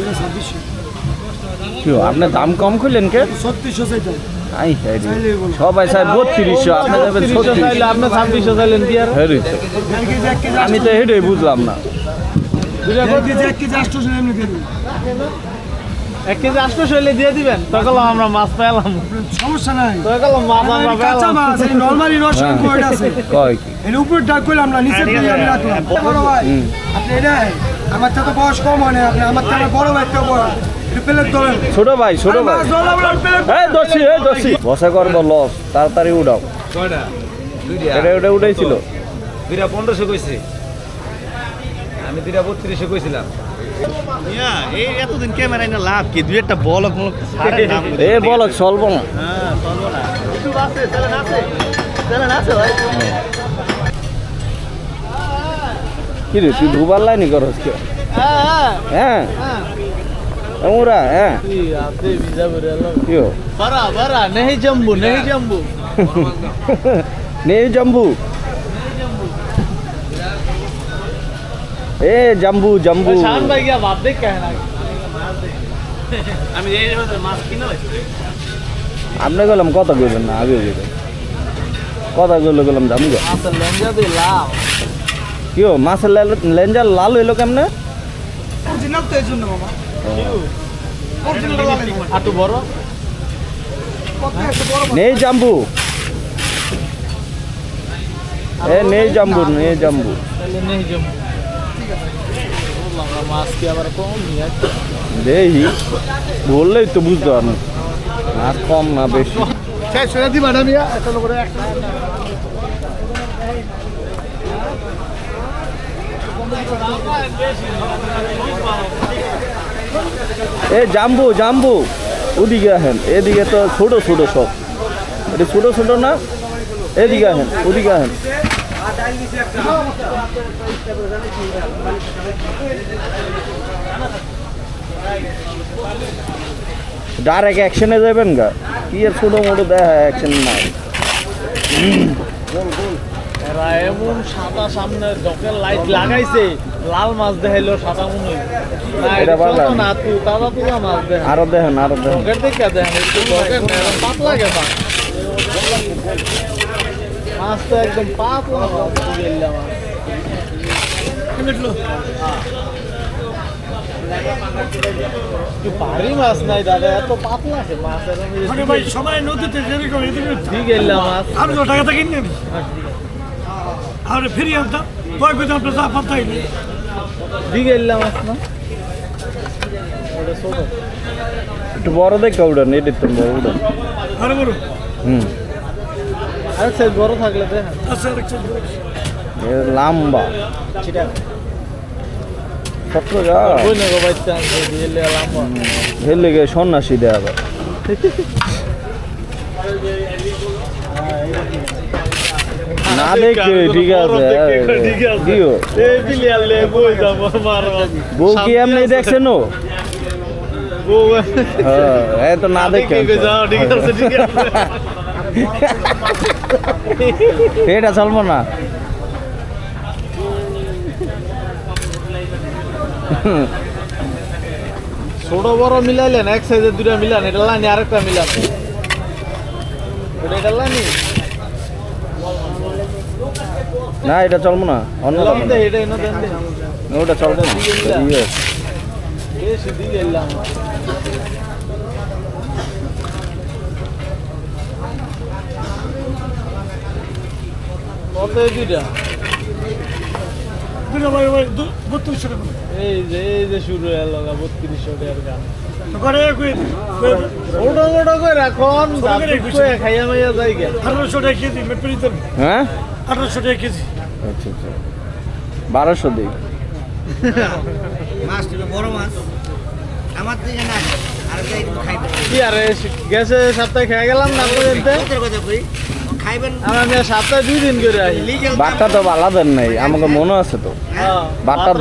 এটা ছাব্বিশশো। কি আপনি দাম কম করলেন কে? ছত্রিশশো চাইতাম। সবাই বত্রিশশো ছাব্বিশশো চাইলেন কি আর? হ্যাঁ আমি তো হেঁটেই বুঝলাম না। এক কেজি দিয়ে দিবেন। তখন আমরা মাছ পেলাম। সমস্যা নাই। তখন মাছ আমরা পেলাম। মাছ এই নর্মালি রসুন হ্যাঁ। আছে? কয় কি? এর উপর ডাক করলাম না নিচে দিয়ে আমি রাখলাম। বড় ভাই আপনি এটা আমার তো বয়স কম হয় না আপনি আমার আমার বড় ভাই তো একটু ছোট ভাই ছোট ভাই। ধরলাম না, প্লেট দর্শি বসা করব লস তাড়াতাড়ি উঠাও। কয়টা? দুইটা। এটা ওটা উঠাইছিল। দুইটা পনেরোশো কইছে। আমি দুইটা বত্রিশশো কইছিলাম। এই এতদিন ক্যামেরা না লাভ কি? দুই একটা বল ছাড়ে এ বল চলবো না। হ্যাঁ চলবো না। আছে আছে আছে ভাই। কি রে তুই দুবার লাইনি করস কে হ্যাঁ হ্যাঁ? ওরা হ্যাঁ? আপনি ভিজা করে এলো কি হো? বারা বারা নেহি জম্বু নেহি জম্বু। নেই জাম্বু। এ জাম্বু জাম্বু। শান ভাই গিয়া ভাব দেখ কেন আমি এই মাছ কিনা আপনি গেলাম কথা কইবেন না আগে গেলেন কথা গেলে গেলাম জামু গা। মাছের লেঞ্জা দিয়ে লাভ কি হো মাছের লেঞ্জার লাল হইল কেমনে অরিজিনাল তো এই মামা অরিজিনাল আটু বড় নেই জাম্বু এ নেই জাম্বু নেই জাম্বু না, কম। দেখি বললেই তো বুঝতে পারেন মাছ কম না বেশি। এ জাম্বু জাম্বু। ওদিকে আহেন। এদিকে তো ছোট ছোট সব। এটা ছোট ছোট না? এদিকে আহেন, ওদিকে আহেন। ডাইরেক্ট অ্যাকশনে যাবেন গা। কি আর ছোট মোটো দেখা অ্যাকশন নাই। এমন সাদা সামনে জকের লাইট লাগাইছে লাল মাছ দেখাইলো সাদা মনে হয়। না তাজা তুলা মাছ দেখ আরও দেখেন আরও দেখেন। দেখে দেখেন একটু জকের পাতলা গেছা। মাছ তো একদম পাতলা মাছ ভারী নাই দাদা এত পাতলা আছে মাছ আরে ভাই সবাই নদীতে যেরকম এদিকে দিগেল্লা মাছ। আমি তো টাকাটা কিনে নি আরে ফিরিয়ে আনতাম কয় কোথাও আপনার চা পাতাই নেই ওটা ছোট। একটু বড় দেখে উড়ান এটির তো বড় উড়ান আরে বড় হুম। আরে সে বড় থাকলে দেখেন। আচ্ছা আরেকটা এ লম্বা। লেগে সন্ন্যাসী দেয়া আবার না দেখে ঠিক আছে দিও। বউ কি এমনি দেখছেন ও? হ্যাঁ এ তো না দেখে এটা চলবো না। ছোট বড় মিলাইলেন এক সাইজের দুটা মিলান এটা লাইনি আরেকটা মিলান। এটা লাইনি? না এটা চলবো না। অন্য ওটা চলবে না। এই যে এই যে শুরু হয়ে বত্রিশশো টাকার গান। ওটা ওটা করে খাইয়া মাইয়া যাই হ্যাঁ? আঠারোশো টাকা কেজি। আচ্ছা আচ্ছা। বারোশো দিই। মাছ ছিল বড় মাছ। আমার দিকে না কি আরে গেছে সপ্তাহে খেয়ে গেলাম না পর্যন্ত সত্যের কথা কই সপ্তাহে দুই দিন করে আসি লিগেল বাটটা তো আলাদা নাই আমাকে মনে আছে তো। হ্যাঁ,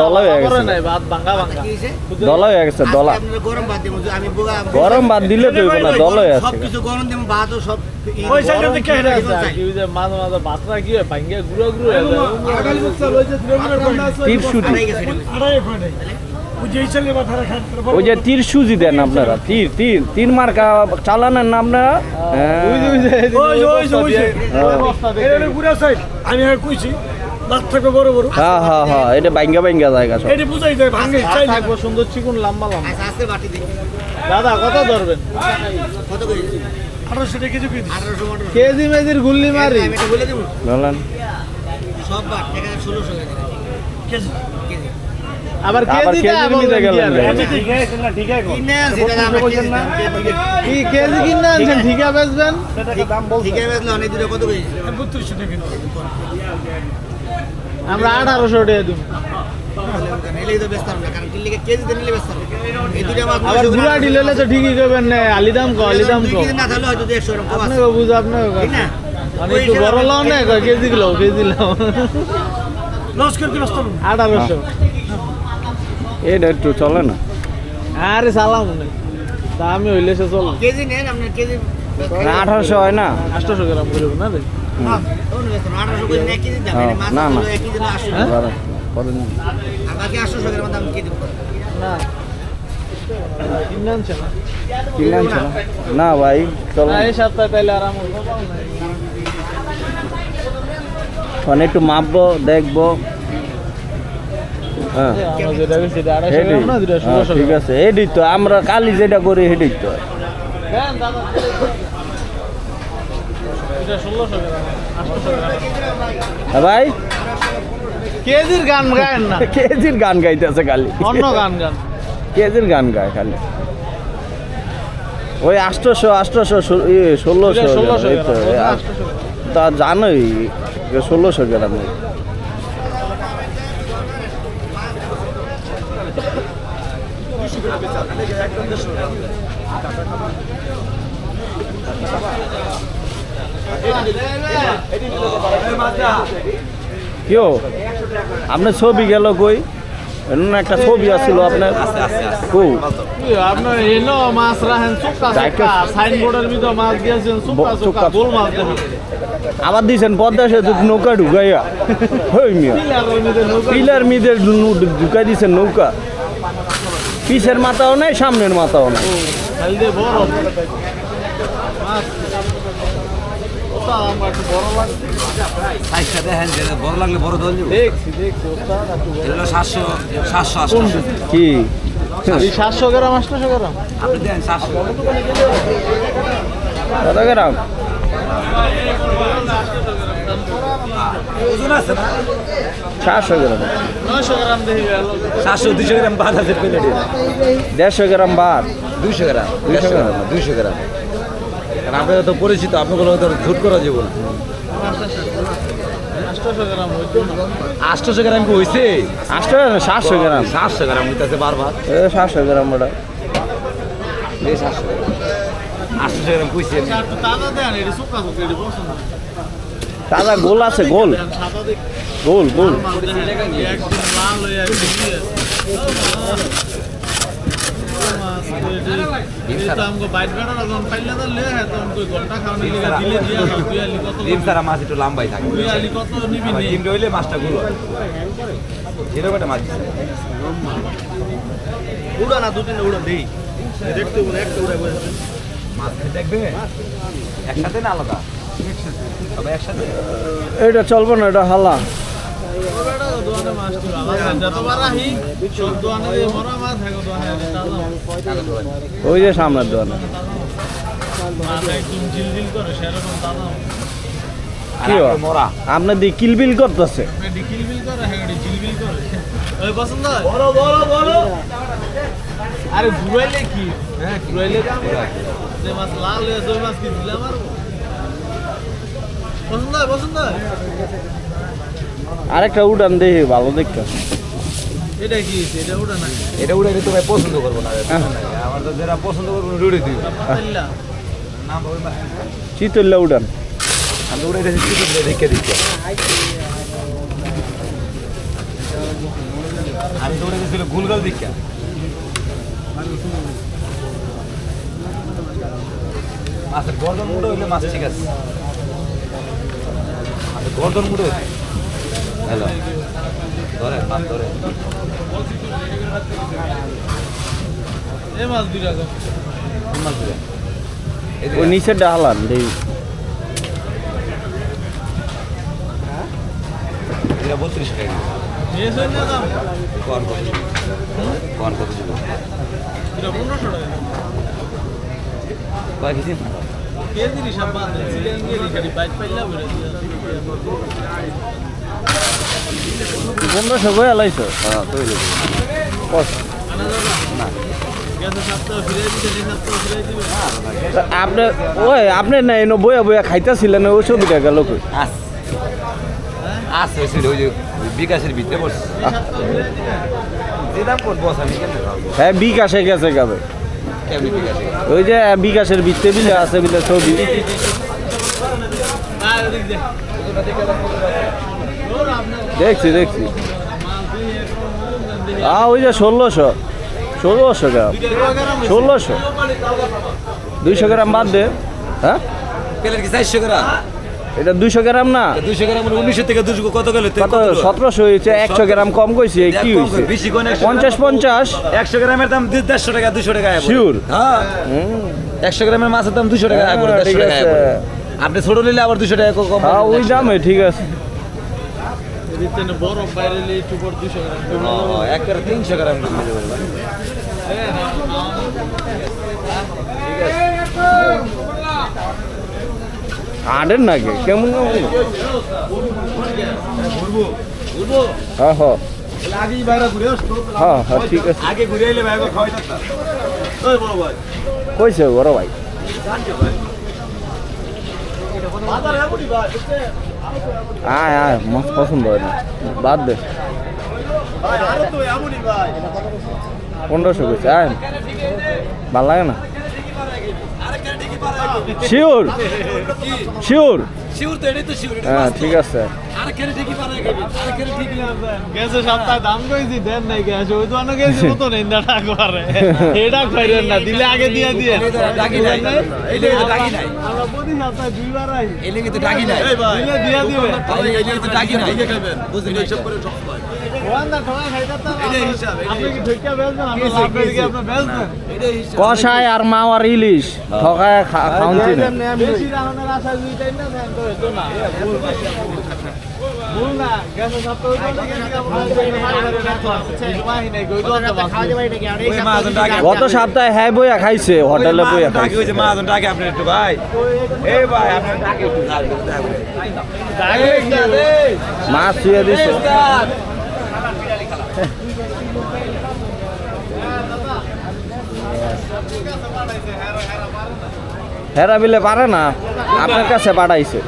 দলা হয়ে গেছে। নাই ভাত ভাঙা ভাঙা। কি হইছে দলা হয়ে গেছে দলা। গরম ভাত দিব আমি বোগা- গরম ভাত দিলে তো না দলা হয়ে সব আছে কিছু গরম দিব ভাত সব ওই সাইডে দেখে কি হেরে আছে? কি যে মাঝে মাঝে ভাতটা কি হয় ভাঙ্গিয়া গুঁড়ো গুঁড়ো হয়ে যায়। টিপ শুটি। আড়াই গেছে এটা। আড়াই পয়েন্ট ওই যে তীর সুজি দেন আপনারা। তীর তীর তিন মার্কা চালানেন না আপনারা? হ্যাঁ। হ্যাঁ। আমি কইছি হ্যাঁ হ্যাঁ হ্যাঁ এটা বাইঙ্গা বাইঙ্গা জায়গা সব। এটা বুঝাই যায় চাই থাকব সুন্দর চিকুন লম্বা লম্বা। আচ্ছা আজকে বাটি দেখি দাদা কত ধরবেন? কত কেজি কেজি আঠারোশো আঠারোশো কেজি মেজির গুল্লি মারি। আমি এটা বলে দেবো। বলেন। সব বাট দেখা যায় ষোলোশো টাকা। KG KG. আবার কেজি নিতে গেলেন ঠিক আছে ঠিক আছে কিনে আনছি দাদা আমরা কেজি দাম কি কেজি কিনে আনছেন? ঠিকা বেচবেন? আমরা আঠারোশো টাকা দিব। ঠিকই করবেন না আলি দাম কো আলি দাম দুই কো কেজি আপনাকে বুঝ আপনাকে মানে একটু বড় লাও না কেজি। কেজি লাও। আঠারোশো। এটা একটু চলে না। আরে সালাম তা আমি হইলে সে চল কেজি নেন আপনার কেজি আঠারোশো হয় না। আটশোশো গ্রাম করব না রে। আঠারোশো না, ভাই চলো একটু মাপবো দেখব হ্যাঁ আমরা যেটা বেশি সেটা আড়াইশো হেডি গ্রাম না দুটা ষোলোশো ঠিক আছে হেডি তো আমরা কালি যেটা করি হেডি তো হ্যাঁ ভাই কেজির গান গায় না কেজির গান গাইতেছে খালি অন্য গান গান কেজির গান গায় খালি ওই আষ্টশো আষ্টশো ষোলোশো ষোলোশো তা জানোই ষোলোশো গ্রাম কেউ আপনার ছবি গেল কই? এমন একটা ছবি আছিল আপনার। কো মাছ রাখেন চুক্কা চুক্কা সাইনবোর্ডের ভিতর মাছ দিয়েছেন চুক্কা চুক্কা চুক্কা। গোল মাছ দেখেন। আবার দিয়েছেন পদ্মা সেতু নৌকা ঢুকাইয়া। হই মিয়া। পিলার মিদের ঢুকাই দিয়েছেন নৌকা। পিছের মাথাও নাই সামনের মাথাও নাই। কি? সাতশো গ্রাম আটশোশো গ্রাম। আপনি দেন সাতশো। কত গ্রাম? ওজন আছে না? চারশো গ্রাম। গ্রাম সাতশো দুশো গ্রাম বাদ আছে প্লেটে। দেড়শো গ্রাম বার দুইশো গ্রাম। দুইশো গ্রাম। না দুইশো গ্রাম। আপনারা তো পরিচিত আপনাগুলো তো ঝুট করা যাব না। আটশোশো গ্রাম গ্রাম কি হয়েছে আটশো সাতশো গ্রাম। সাতশো গ্রাম হইতেছে বারবার। সাতশো গ্রাম ওটা সাতশো গ্রাম। আটশোশো গ্রাম কইছে। তাজা গোল আছে গোল। দেখ গোল। গোল মাছ একটু লাম্বাই থাকে। মাছটা গুলো এরকম একটা উড়া না উড়া দেই দেখতে একটা উড়া দেখবে? একসাথে না আলাদা? এটা চলবে না, এটা হালা। দোয়ানে দোয়ানে দোয়ানে ওই যে সামনের কি আপনার দিয়ে কিলবিল করতেছে। আরে ঘুরাইলে কি? হ্যাঁ ঘুরাইলে মাছ লাল মাছ কি দিলে আমার পছন্দ হয় পছন্দ হয় আরেকটা উড়ান দেখি ভালো দেখতে। এটা কি? এটা না এটা উড়ে তো ভাই পছন্দ করব না আমার তো যারা পছন্দ করব দিবে। চিতল্লা। উড়ান। আমি উড়ে দেখে দিচ্ছি। আমি তো উড়ে গেছিল গুলগাল দীক্ষা মাছের গর্দন মুড়ে হইলে মাছ ঠিক আছে। গর্দন মুড়ে হ্যালো। ধরে মাছ ধরে। মাছ দুই টাকা মাছ ধরে ওই নিচের ডাহালান এই এটা বত্রিশ টাকা। নিয়েছে না দাম কোয়ান কত কোয়ান কত ছিল কয় কেজি? কেজি হিসাব বাদ চিকেন দিয়ে খালি বাইক পাইলা বেড়ে পনেরোশো হ্যাঁ তৈরি আপনি ওই আপনি না এনে বইয়া বইয়া খাইতেছিলেন ওই ছবিটা গেল কই? আস। হয়েছিল ওই যে বিকাশের ভিতরে বসে হ্যাঁ বিকাশে গেছে গাবে ওই যে বিকাশের ভিত্তে বিলে আছে বিলে ছবি আর এদিক দে ওর আপনার দেখছি দেখছি। আ ওই যে ষোলোশো ষোলোশো গ্রাম ষোলোশো। দুইশো গ্রাম বাদ দে। হ্যাঁ? চারশো গ্রাম? এটা দুইশো গ্রাম না? দুশো গ্রাম মানে উনিশশো থেকে দুশো কত গেল? কত? সতেরোশো হয়েছে একশো গ্রাম কম কইছে কি হয়েছে বেশি পঞ্চাশ পঞ্চাশ। একশো গ্রামের দাম দেড়শো টাকা দুশো টাকা আয় হ্যাঁ। একশো গ্রামের মাছের দাম দুশো টাকা হ্যাঁ, ঠিক টাকা আছে। আপনি ছোট নিলে আবার দুশো টাকা কম হ্যাঁ ওই দামে ঠিক আছে। তিনশো গ্রাম নাকি? কেমন হ্যাঁ হ্যাঁ। হ্যাঁ হ্যাঁ ঠিক আছে। আগে ঘুরে এলে ভাই খাওয়াই থাকতাম ওই বড় ভাই। কইছে বড় ভাই? আয় আয় মাছ পছন্দ হয় না। বাদ দে। পনেরোশো কইছে আয়। ভালো লাগে না? শিওর? শিওর? শিউর তো এটাই তো শিউর হ্যাঁ ঠিক আছে। আর কেন ঠিকই পারে আর কেন ঠিকই গেছে সপ্তাহে দাম কইছি দেন নাই গেছে ওই তো অন্য গেছে না করে। এটা খাইলেন না দিলে আগে দিয়ে দিয়ে। ডাকি নাই। এই লেগে তো ডাকি নাই। আমরা প্রতি সপ্তাহে দুইবার আই। এই লেগে তো ডাকি নাই। দিলে দিয়ে দিবে এই লেগে তো ডাকি নাই। বুঝলেন হিসাব করে ওয়ান্দা কষায় আর মাও আর ইলিশ, ঠকায় গত সপ্তাহে হ্যাঁ বইয়া খাইছে, হোটেলে বইয়া খাইছে। ডাকে আপনি একটু ভাই এই ভাই আপনি ডাকে একটু মাছ শুয়ে হেরা বিলে পারে না আপনার কাছে পাঠাইছে।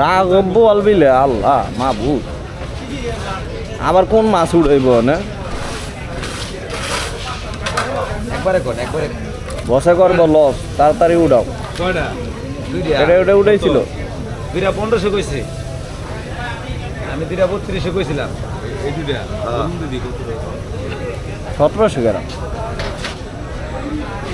রাঘব বল বিলে আল্লাহ মা ভূত আবার কোন মাছ উড়াইব না? একবারে কোন একবারে বসে করব লস তাড়াতাড়ি উড়াও। কয়টা? দুইটা। এটা ওটা উঠাইছিল দুইটা পনেরোশো কইছে। আমি দুইটা বত্রিশশো কইছিলাম। সতেরোশো গ্রাম।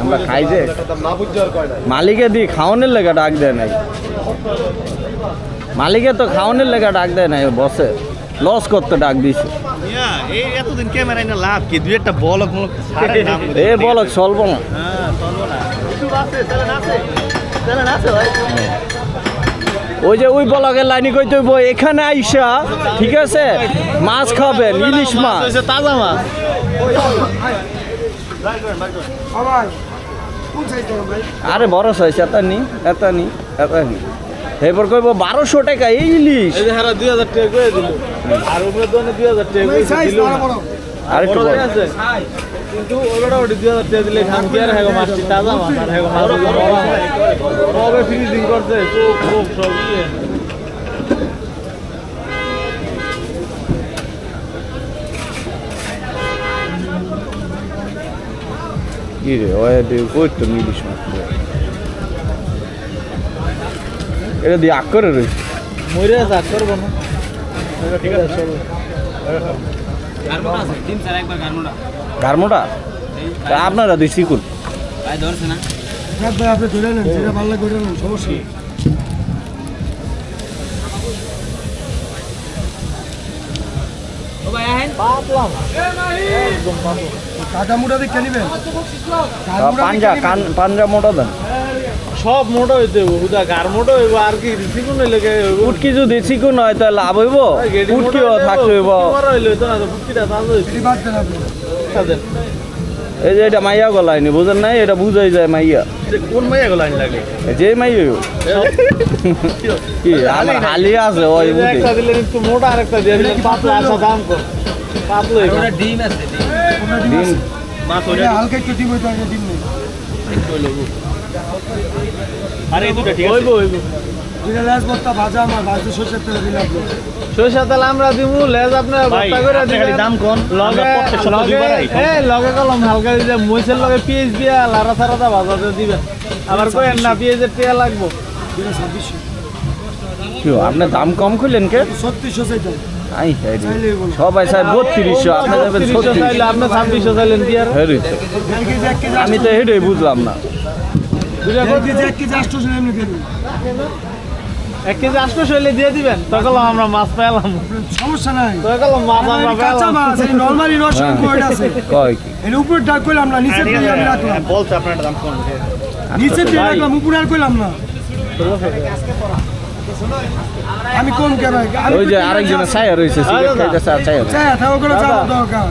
আমরা খাই যে। মালিকে দি খাওয়ানোর লেগে ডাক দেয় নাই। মালিকে তো খাওয়ানোর লেগে ডাক দেয় নাই বসে। লস করতে ডাক দিছে। এই এতদিন ক্যামেরা না লাভ কি? দুই একটা বল ছাড়ে এ বলো চলবো না। হ্যাঁ ওই যে ওই বলকের লাইনে কই তুই এখানে আইসা ঠিক আছে? মাছ খাবেন ইলিশ মাছ। তাজা মাছ ভাই কোন সাইজ দেবো ভাই আরে বড় সাইজ এত নি এত নি এত নি এরপর কইব বারোশো টাকা এই ইলিশ। এই যে হারা দুই হাজার টাকা করে দিল। আর উপরে দোকানে দুই হাজার টাকা করে দিল। আর একটু বড়। আছে। কিন্তু ওটা ওটি দুই হাজার টাকা দিলে খাম কি আর হ্যাগো মাছটি? তাজা মাছ আর হ্যাগো মাছ। কবে ফ্রিজিং করছে চোখ মুখ সব ওই কই তো ইলিশ মাছ রে। এটা দিয়ে আগ করে রয়েছে মরে যা করব না ঠিক আছে চলো গারমোটা আছে তিন চার একবার গারমোটা গারমোটা আপনারা দুই চিকুন ভাই ধরছে না। ভাই আপনি ধরে নেন যেটা ভালো লাগে ধরে নেন সমস্যা ও ভাই আহেন। পাতলাম একদম পাতলা। কাটা মুটা দেখে নিবেন? পাঞ্জা পাঞ্জা মোটা দেন। সব মোটা হইতে হইব হুদা গার মোটা হইব আর কি রিসিকুন লেগে উটকি যদি চিকুন হয় তাহলে লাভ হইব? উটকিও থাকতে হইব দেন। এই যে এটা মাইয়া গলায়নি বুঝেন নাই? এটা বুঝাই যায় মাইয়া। কোন মাইয়া গুলো আনি লাগে? যে মাইয়া কি আমার হালি আছে ওই একটা দিলে একটু মোটা আর একটা দিয়ে দিলেন পাতলা আচ্ছা দাম কম। পাতলা ডিম আছে ডিম আপনার ডিম ডিম আছে? মাছ এটা হালকা একটু ডিম হইতে ডিম নেই। আরে এই দুটো ঠিক আছে। হইব হইব। লেজ বস্তা ভাজা আমার ভাজতে সরষের তেলে দিলে আপনি তেল আমরা দিমু লেজ আপনার বস্তা করে দিবেন। দাম কোন। লগে লগে এই লগে কলম হালকা দিয়ে মইছের লগে পিএইচ দিয়া লারা সারা ভাজাতে দিবেন। আবার কই না লাগবো। কি আপনি দাম কম করলেন কে? ছত্রিশশো চাইতাম সবাই চাই বত্রিশশো আপনি যাবেন 36 ছত্রিশ। চাইলে আপনি ছাব্বিশশো চাইলেন কি আর? কেজি আমি তো হেডে বুঝলাম না। এক কেজি আটশোশো এমনি দিয়ে দিবেন। তখন আমরা মাছ পেলাম। সমস্যা নাই। তখন মাছ আমরা পেলাম। মাছ এই নর্মালি রসুন হ্যাঁ। আছে? কয় কি? এর উপর ডাক কইলাম না নিচে দিয়ে আমি রাখলাম। বলছে আপনার দাম কোন নিচে দিয়ে রাখলাম উপরে আর কইলাম না। আমি কম কেন? আমি ওই যে আরেকজনের ছায়া রয়েছে সিগারেট খাইতেছে আর ছায়া চাই থাকো করে চালার দরকার।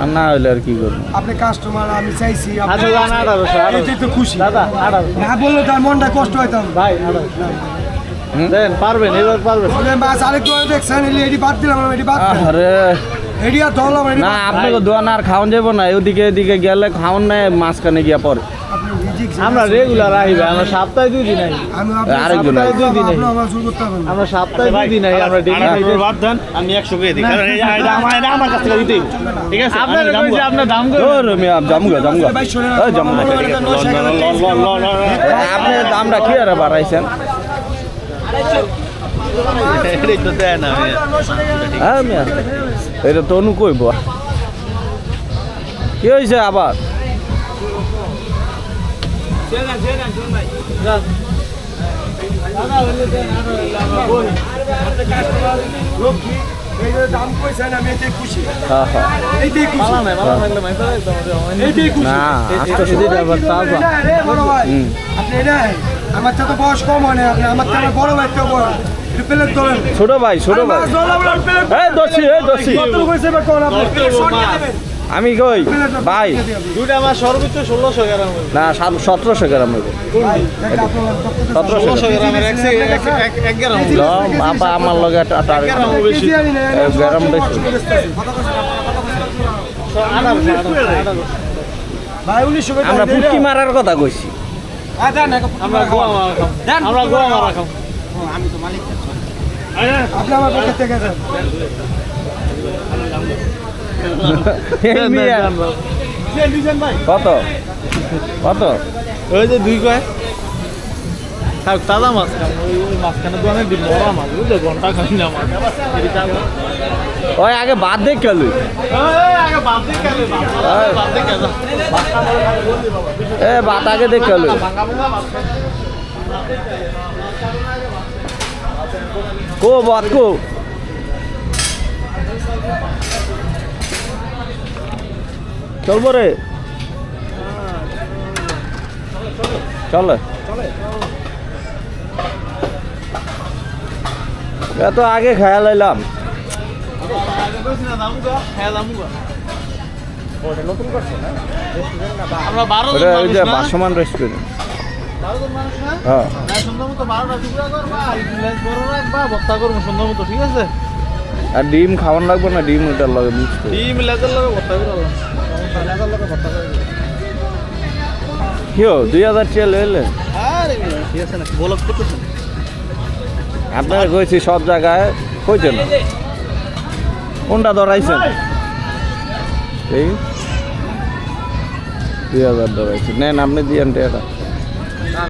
আর না হইলে আর কি করব? আপনি কাস্টমার আমি চাইছি আপনি- আচ্ছা আঠারোশো এটাই তো খুশি। দাদা না বললে তার মনটা কষ্ট হইতাম ভাই দেন পারবেন এবার পারবেন। মাছ আরেকটু দেখছেন এটি বাদ দিলাম এটি বাদ আরে আর না আপনাকে দোয়ান আর খাওয়ান যাব না ওদিকে এদিকে গেলে খাওয়ান নেই মাঝখানে গিয়া পরে আমরা রেগুলার আইবে আমরা সপ্তাহে দুই দিন আই আমি আপনার আরেকজন দুই দিন আপনি আমার শুরু করতে হবে না। আমরা সপ্তাহে দুই দিন আই আমরা ডেলি আরে, দেন। আমি একশো করে দিই কারণ এটা আমার এটা আমার কাছ থেকে দিতেই ঠিক আছে আপনার কইছে আপনার দাম ও রমি আপ জামুগা জামুগা জামুগা আপনি দামটা কি আর বাড়াইছেন? এটাই তো দেয় না হ্যাঁ মিয়া। এটা তো অনু কি হয়েছে আবার। হ্যাঁ হ্যাঁ আমার তো বয়স কম হয় না আমার তো বড় ভাই তো বয়স ছোট ভাই ছোট ভাই। এই দর্শি এই। আমি কই? ভাই। দুইটা আমার সর্বোচ্চ ষোলোশো গ্রাম না সতেরোশো গ্রাম সতেরোশো গ্রাম বাবা আমার লগে গ্রাম বেশি। আমরা পুটকি মারার কথা কইছি। আমরা গোয়া মারা খাম আমরা গোয়া মারা খাম আপনি আমার থেকে। কত? কত? ওই যে দুই কয়। থাক তাজা মাছ খাম ওই মরা মাছ বুঝলে? ঘণ্টা খাই না মাছ। ওই আগে বাদ দেখ খেলে। এ বাদ আগে দেখ খাই। কো বাদ কো চলবো রে চল এত আগে খেয়াল এলাম আগে কইছি না, দামু গো, দামু গো। আমরা বারো জন মানুষ যে না? বাসমান রেস্টুরেন্ট হ্যাঁ? হ্যাঁ, আর ডিম খাওয়ান লাগবে না? ডিম ওটার লগে ডিম লেজের লগে ভর্তা করে। কিও দুই হাজার চেয়ে লইলে। আপনারা কইছি সব জায়গায় কইছে না। কোনটা ধরাইছেন? এই? দুই হাজার ধরাইছেন নেন আপনি দিয়েন এটা